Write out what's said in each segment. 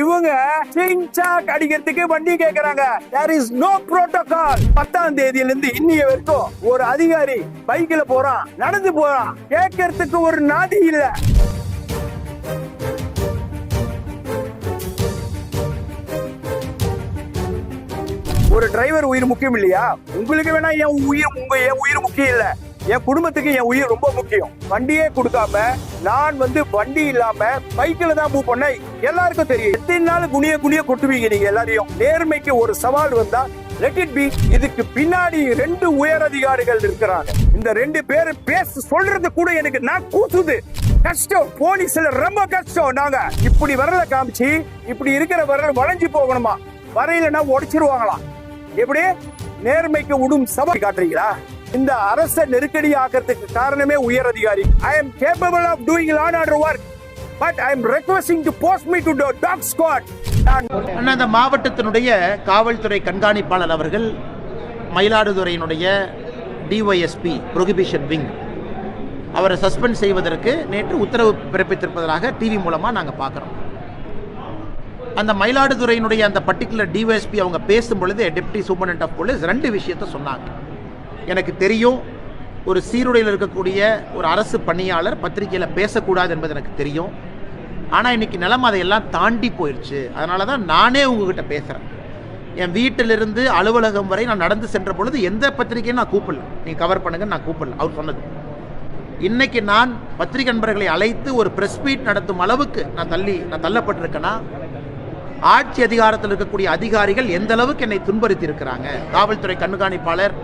இவங்க சிங்சாக் அடிக்கிறதுக்கு வண்டி கேக்குறாங்க. தேர் இஸ் நோ புரோட்டோகால் பத்தாம் தேதியில இருந்து இன்னைய வரைக்கும் ஒரு அதிகாரி பைக்ல போறான் நடந்து போறான். கேட்கறதுக்கு ஒரு நாதி இல்ல. ஒரு டிரைவர் உயிர் முக்கியம் இல்லையா? உங்களுக்கு வேணா என் உயிர் உங்க என் உயிர் முக்கியம் இல்ல. என் குடும்பத்துக்கு என் உயிர் ரொம்ப முக்கியம். வண்டியே கொடுக்காம நான் வந்து வண்டி இல்லாம பைக்கில் தான் மூவ் பண்ண எல்லாருக்கும் தெரியும். எத்தனை நாள் குனிய குனிய கொட்டுவீங்க நீங்க எல்லாரையும்? நேர்மைக்கு ஒரு சவால் வந்தா லெட் இட் பி இதுக்கு பின்னாடி ரெண்டு உயர் அதிகாரிகள் இருக்கிறாங்க. இந்த ரெண்டு பேரும் பேச சொல்றது கூட எனக்கு நான் கூசுது. கஷ்டம். போலீஸ்ல ரொம்ப கஷ்டம். நாங்க இப்படி வரல காமிச்சு இப்படி இருக்கிற வரல வளைஞ்சு போகணுமா? வரையிலனா உடைச்சிருவாங்களாம் எப்படி? நேர்மைக்கு உடும் சபை காட்டுறீங்களா? இந்த அரச நெருக்கடி ஆக்கிறதுக்கு காரணமே உயர் அதிகாரி. I am capable of doing law and order work but I am requesting to post me to dog squad அண்ணா, அந்த மாவட்டத்தினுடைய காவல்துறை கண்காணிப்பாளர் அவர்கள் மயிலாடுதுறையினுடைய டிஒய்எஸ்பி ப்ரொஹிபிஷன் விங் அவரை சஸ்பெண்ட் செய்வதற்கு நேற்று உத்தரவு பிறப்பித்திருப்பதாக டிவி மூலமாக நாங்கள் பார்க்குறோம் அந்த மயிலாடுதுறையினுடைய அந்த பர்டிகுலர் டிஒஎஸ்பி அவங்க பேசும் பொழுது டெப்டி சூப்பரண்ட் ஆஃப் போலீஸ் ரெண்டு விஷயத்த சொன்னாங்க. எனக்கு தெரியும் ஒரு சீருடையில் இருக்கக்கூடிய ஒரு அரசு பணியாளர் பத்திரிகையில் பேசக்கூடாது என்பது எனக்கு தெரியும். ஆனால் இன்றைக்கி நிலம் அதையெல்லாம் தாண்டி போயிடுச்சு அதனால தான் நானே உங்ககிட்ட பேசுகிறேன் என் வீட்டிலிருந்து அலுவலகம் வரை நான் நடந்து சென்ற பொழுது எந்த பத்திரிகையும் நான் கூப்பிடல. நீ கவர் பண்ணுங்க நான் கூப்பிடல. அவர் சொன்னது. இன்றைக்கி நான் பத்திரிகை நண்பர்களை அழைத்து ஒரு ப்ரெஸ் மீட் நடத்தும் அளவுக்கு நான் தள்ளி நான் தள்ளப்பட்டிருக்கேன்னா ஆட்சி அதிகாரத்தில் இருக்கக்கூடிய அதிகாரிகள் எந்த அளவுக்கு என்னை துன்புறுத்தி இருக்கிறாங்க காவல்துறை கண்காணிப்பாளர்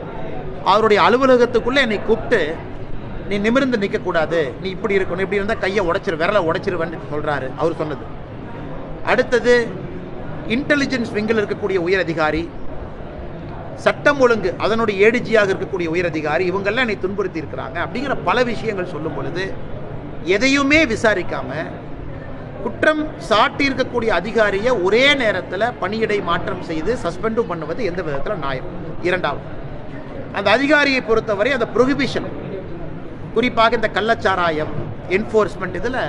அவருடைய அலுவலகத்துக்குள்ளே என்னை கூப்பிட்டு நீ நிமிர்ந்து நிற்கக்கூடாது நீ இப்படி இருக்கணும் இப்படி இருந்தால் கையை உடைச்சிரு விரலை உடைச்சிருவேன்னு சொல்கிறாரு அவர் சொன்னது. அடுத்தது இன்டெலிஜென்ஸ் விங்கில் இருக்கக்கூடிய உயர் அதிகாரி சட்டம் ஒழுங்கு அதனுடைய ஏடிஜியாக இருக்கக்கூடிய உயர் அதிகாரி இவங்கெல்லாம் என்னை துன்புறுத்தி இருக்கிறாங்க அப்படிங்கிற பல விஷயங்கள் சொல்லும் பொழுது எதையுமே விசாரிக்காம குற்றம் சாட்டி இருக்கக்கூடிய அதிகாரியை ஒரே நேரத்தில் பணியிடை மாற்றம் செய்து சஸ்பெண்டும் பண்ணுவது எந்த விதத்தில் நியாயம்? இரண்டாவது அந்த அதிகாரியை பொறுத்தவரை அந்த ப்ரொஹிபிஷன் குறிப்பாக இந்த கள்ளச்சாராயம் என்ஃபோர்ஸ்மெண்ட் இதில்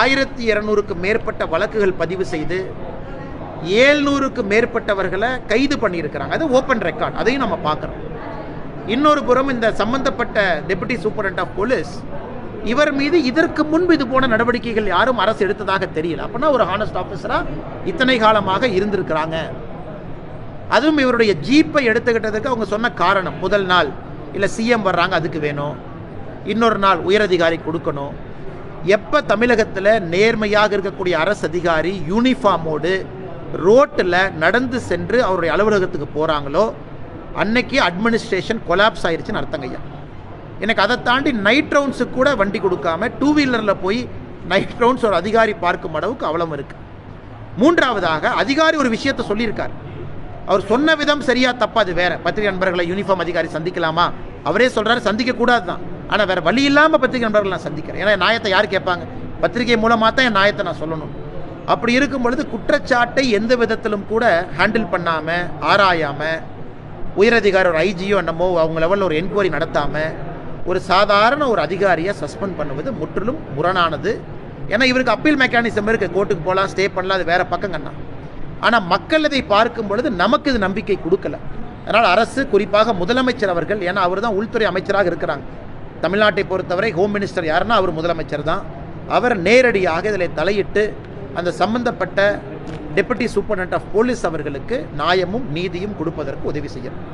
ஆயிரத்தி இரநூறுக்கு மேற்பட்ட வழக்குகள் பதிவு செய்து ஏழ்நூறுக்கு மேற்பட்டவர்களை கைது பண்ணியிருக்கிறாங்க. அது ஓப்பன் ரெக்கார்ட் அதையும் நம்ம பார்க்குறோம். இன்னொரு புறம் இந்த சம்பந்தப்பட்ட டெபுட்டி சூப்பரண்ட் ஆஃப் போலீஸ் இவர் மீது இதற்கு முன்பு இது போன நடவடிக்கைகள் யாரும் அரசு எடுத்ததாக தெரியல. அப்படின்னா ஒரு ஹானஸ்ட் ஆஃபீஸராக இத்தனை காலமாக இருந்திருக்கிறாங்க. அதுவும் இவருடைய ஜீப்பை எடுத்துக்கிட்டதுக்கு அவங்க சொன்ன காரணம் முதல் நாள். இல்லை சிஎம் வர்றாங்க அதுக்கு வேணும். இன்னொரு நாள் உயரதிகாரி கொடுக்கணும். எப்போ தமிழகத்தில் நேர்மையாக இருக்கக்கூடிய அரசு அதிகாரி யூனிஃபார்மோடு ரோட்டில் நடந்து சென்று அவருடைய அலுவலகத்துக்கு போகிறாங்களோ அன்னைக்கு அட்மினிஸ்ட்ரேஷன் கொலாப்ஸ் ஆயிருச்சுன்னு அர்த்தங்கய்யா எனக்கு அதை தாண்டி நைட் ரவுண்ட்ஸுக்கு கூட வண்டி கொடுக்காம டூ வீலரில் போய் நைட் ரவுண்ட்ஸ் ஒரு அதிகாரி பார்க்கும் அளவுக்கு அவலம் இருக்குது மூன்றாவதாக அதிகாரி ஒரு விஷயத்தை சொல்லியிருக்கார். அவர் சொன்ன விதம் சரியாக தப்பா அது வேற. பத்திரிகை நண்பர்களை யூனிஃபார்ம் அதிகாரி சந்திக்கலாமா? அவரே சொல்கிறாரு சந்திக்கக்கூடாது தான் ஆனால் வேறு வழி இல்லாமல் பத்திரிகை நண்பர்கள் நான் சந்திக்கிறேன். ஏன்னா நாயத்தை நியாயத்தை யார் கேட்பாங்க? பத்திரிகை மூலமாக தான் என் நியாயத்தை நான் சொல்லணும். அப்படி இருக்கும் பொழுது குற்றச்சாட்டை எந்த விதத்திலும் கூட ஹேண்டில் பண்ணாமல் ஆராயாமல் உயரதிகாரி ஒரு ஐஜியோ என்னமோ அவங்க லெவலில் ஒரு என்கொயரி நடத்தாமல் ஒரு சாதாரண ஒரு அதிகாரியை சஸ்பெண்ட் பண்ணுவது முற்றிலும் முரணானது. ஏன்னா இவருக்கு அப்பீல் மெக்கானிசம் இருக்குது கோர்ட்டுக்கு போகலாம் ஸ்டே பண்ணலாம் அது வேறு பக்கங்கண்ணா ஆனால் மக்கள் இதை பார்க்கும் பொழுது நமக்கு இது நம்பிக்கை கொடுக்கல. அதனால் அரசு குறிப்பாக முதலமைச்சர் அவர்கள் ஏன்னா அவர் தான் உள்துறை அமைச்சராக இருக்கிறாங்க. தமிழ்நாட்டை பொறுத்தவரை ஹோம் மினிஸ்டர் யாருன்னா அவர் முதலமைச்சர் தான். அவர் நேரடியாக இதில் தலையிட்டு அந்த சம்பந்தப்பட்ட டெபுட்டி சூப்பர்டென்ட் ஆஃப் போலீஸ் அவர்களுக்கு நியாயமும் நீதியும் கொடுப்பதற்கு உதவி செய்யணும்.